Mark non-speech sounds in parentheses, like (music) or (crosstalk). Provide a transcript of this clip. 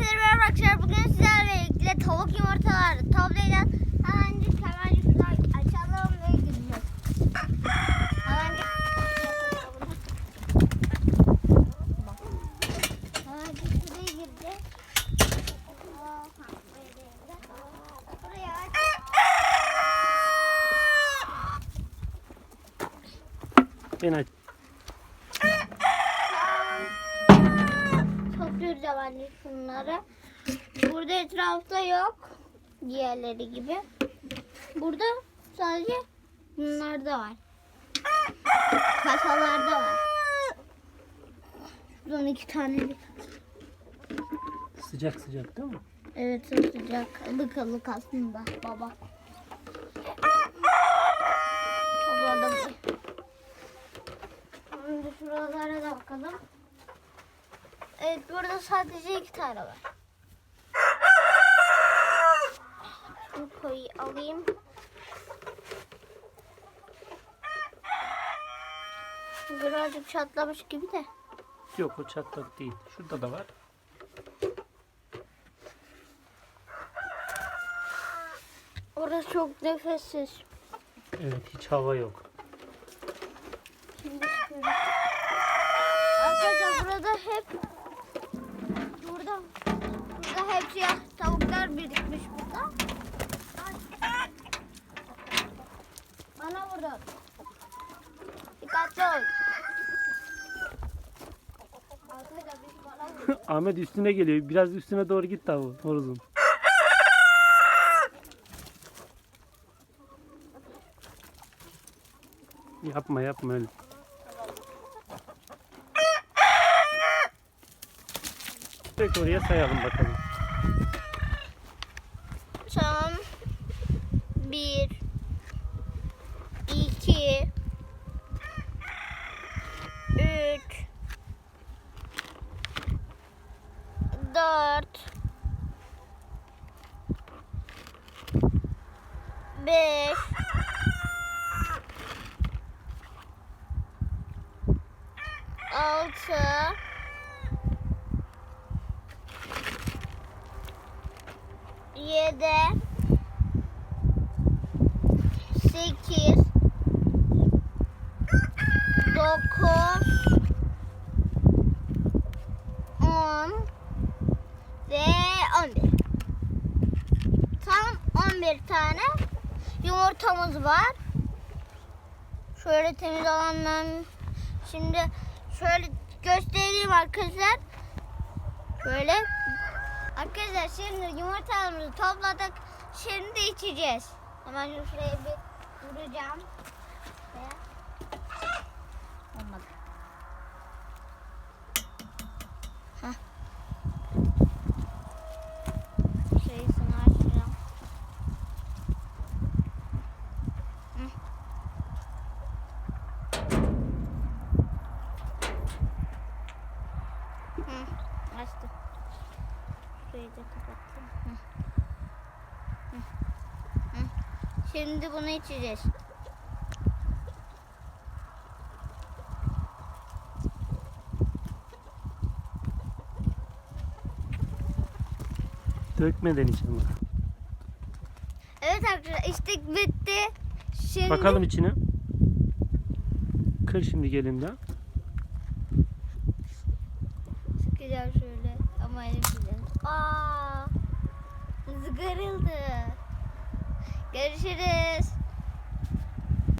Herkese merhaba arkadaşlar. Bugün sizlerle birlikte tavuk yumurtaları toplayacağız. Hemencik hemencik şuradan açalım ve gideceğiz. Hemencik Hemencik Hemencik şunları. Burada etrafta yok. Diğerleri gibi. Burada sadece bunlarda var. Kasalarda var. Şuradan iki tane bir. Sıcak sıcak değil mi? Evet sıcak. Ilık ılık aslında baba. Topladım. Şimdi şuralara da bakalım. Evet burada sadece iki tane var. Şunu koy alayım. Birazcık çatlamış gibi de. Yok o çatlak değil. Şurada da var. Orası çok nefessiz. Evet hiç hava yok. Şimdi şöyle. Arkadaşlar burada hep burada burada hep siyah tavuklar birikmiş burada. Bana vurun. Dikkatli ol. (laughs) Ahmet üstüne geliyor. Biraz üstüne doğru git tavuğun. Horozun. (laughs) Yapma yapma öyle. Peki oraya sayalım bakalım. Son bir iki üç dört beş altı yedi sekiz dokuz on ve on bir. Tam on bir tane yumurtamız var. Şöyle temiz olanların şimdi şöyle göstereyim arkadaşlar. Şöyle Arkadaşlar şimdi yumurtalarımızı topladık. Şimdi içeceğiz. Hemen şuraya bir vuracağım. Olmadı. Şeysini açacağım. Hı. Hı, açtım. Şurayı da kapattım. Hı. Hı. Hı. Şimdi bunu içeceğiz. Dökmeden iç ama. Evet arkadaşlar içtik bitti. Şimdi Bakalım içine. Kır şimdi gelin de. sıkacağım şöyle ama elim Aa, zıgarıldı. Görüşürüz.